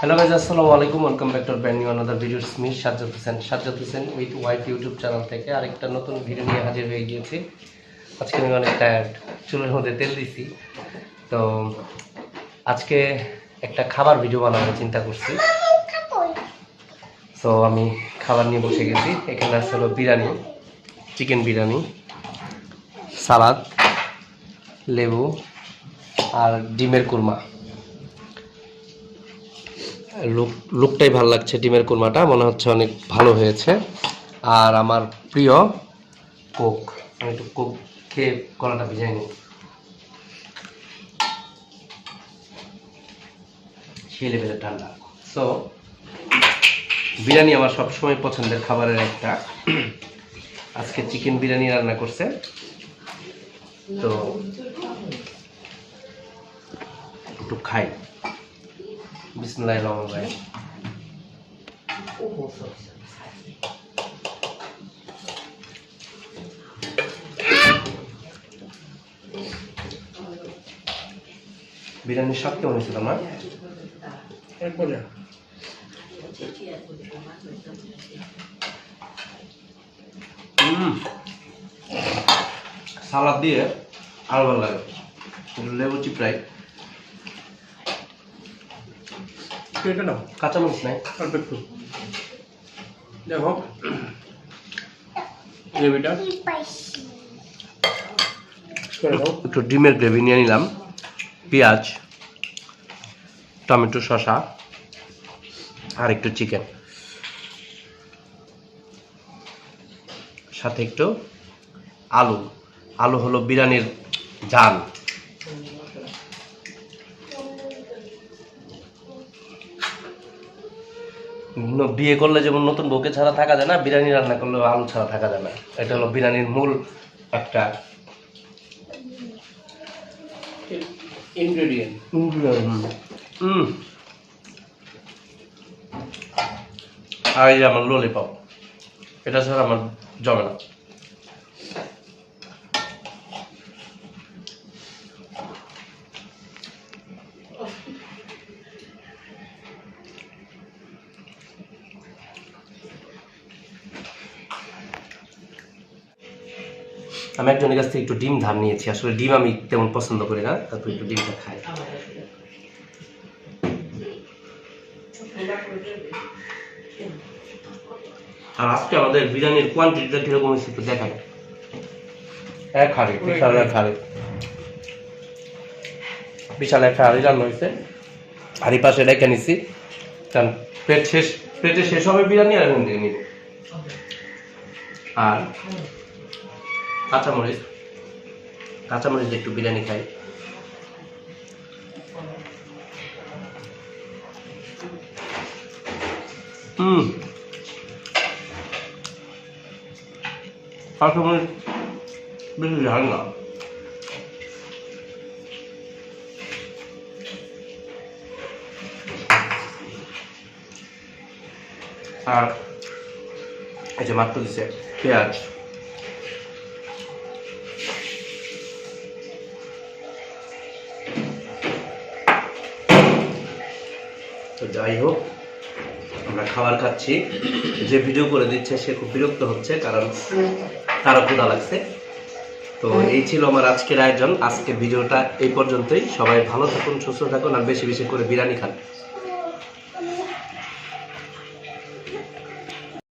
Hello guys আসসালামু আলাইকুম। Welcome back to brand new another video me Sajjad Hossain Sajjad Hossain with wife YouTube channel থেকে আরেকটা নতুন video নিয়ে হাজির হয়ে গিয়েছি। আজকে আমি অনেক টায়ার্ড চুলের মধ্যে তেল দিছি। তো আজকে একটা খাবার ভিডিও বানানোর চিন্তা করছি। তো আমি খাবার নিয়ে বসে গেছি। এখানে আছে হলো বিরিয়ানি চিকেন বিরিয়ানি, সালাদ, লেবু আর ডিমের কুরমা। লুক লুকটাই ভালো লাগছে, ডিমের কুরমাটা, মনে হচ্ছে অনেক ভালো হয়েছে। আর আমার প্রিয় কোক, আমি একটু কোক খেয়ে গলাটা ভিজাই নিই। সেই লেভেলের ঠান্ডা। সো বিরিয়ানি আমার সবসময় পছন্দের খাবারের একটা। আজকে চিকেন বিরিয়ানি রান্না করছে। তো, একটু খাই। বিসমুল্লাহ রহমান রাহিম বিরিয়ানির স্বাদ কেমন হয়েছিল আমার একবারে সালাদ দিয়ে আরও ভালো লাগে। লেবু চিপড়াই কেটে নাও। কাঁচামরিচ নাই, অল্প একটু। দেখো একটু ডিমের গ্রেভি নিয়ে নিলাম। পেঁয়াজ, টমেটো, শসা, আর একটু চিকেন। সাথে একটু আলু। আলু হলো বিরিয়ানির জাল বিয়ে করলে যেমন নতুন বউকে ছাড়া থাকা যায় না বিরিয়ানি রান্না করলে আলু ছাড়া থাকা যায় না। এটা হলো বিরিয়ানির মূল একটা ইনগ্রেডিয়েন্ট। হুম। আর এই যে আমার ললিপপ এটা ছাড়া আমার জমে না। আমি একজনের কাছ থেকে একটু ডিম ধার নিয়েছি। আসলে ডিম আমি তেমন পছন্দ করি না, তারপর একটু ডিমটা খাই। আর আজকে আমাদের বিরিয়ানির কোয়ান্টিটিটা কীরকম হয়েছে একটু দেখাই। এক হাড়ি, বিশাল এক হাড়ি। বিশাল এক হাড়ি রান্না হয়েছে। হাড়ি পাশে রেখে নিছি। কারণ পেট শেষ, পেটে শেষ হবে বিরিয়ানি আর আর কাঁচামরিচ। কাঁচামরিচ একটু বিরিয়ানি খাই। হুম কাঁচামরিচ বেশি ঝাল না। আর এই যে মাত্র দিছে পেঁয়াজ। তো যাই হোক, আমরা খাবার খাচ্ছি। যে ভিডিও করে দিচ্ছে, সে খুব বিরক্ত হচ্ছে, কারণ তারও ক্ষুধা লাগছে। তো এই ছিল আমার আজকের আয়োজন। আজকে ভিডিওটা এই পর্যন্তই। সবাই ভালো থাকুন, সুস্থ থাকুন, আর বেশি বেশি করে বিরিয়ানি খান।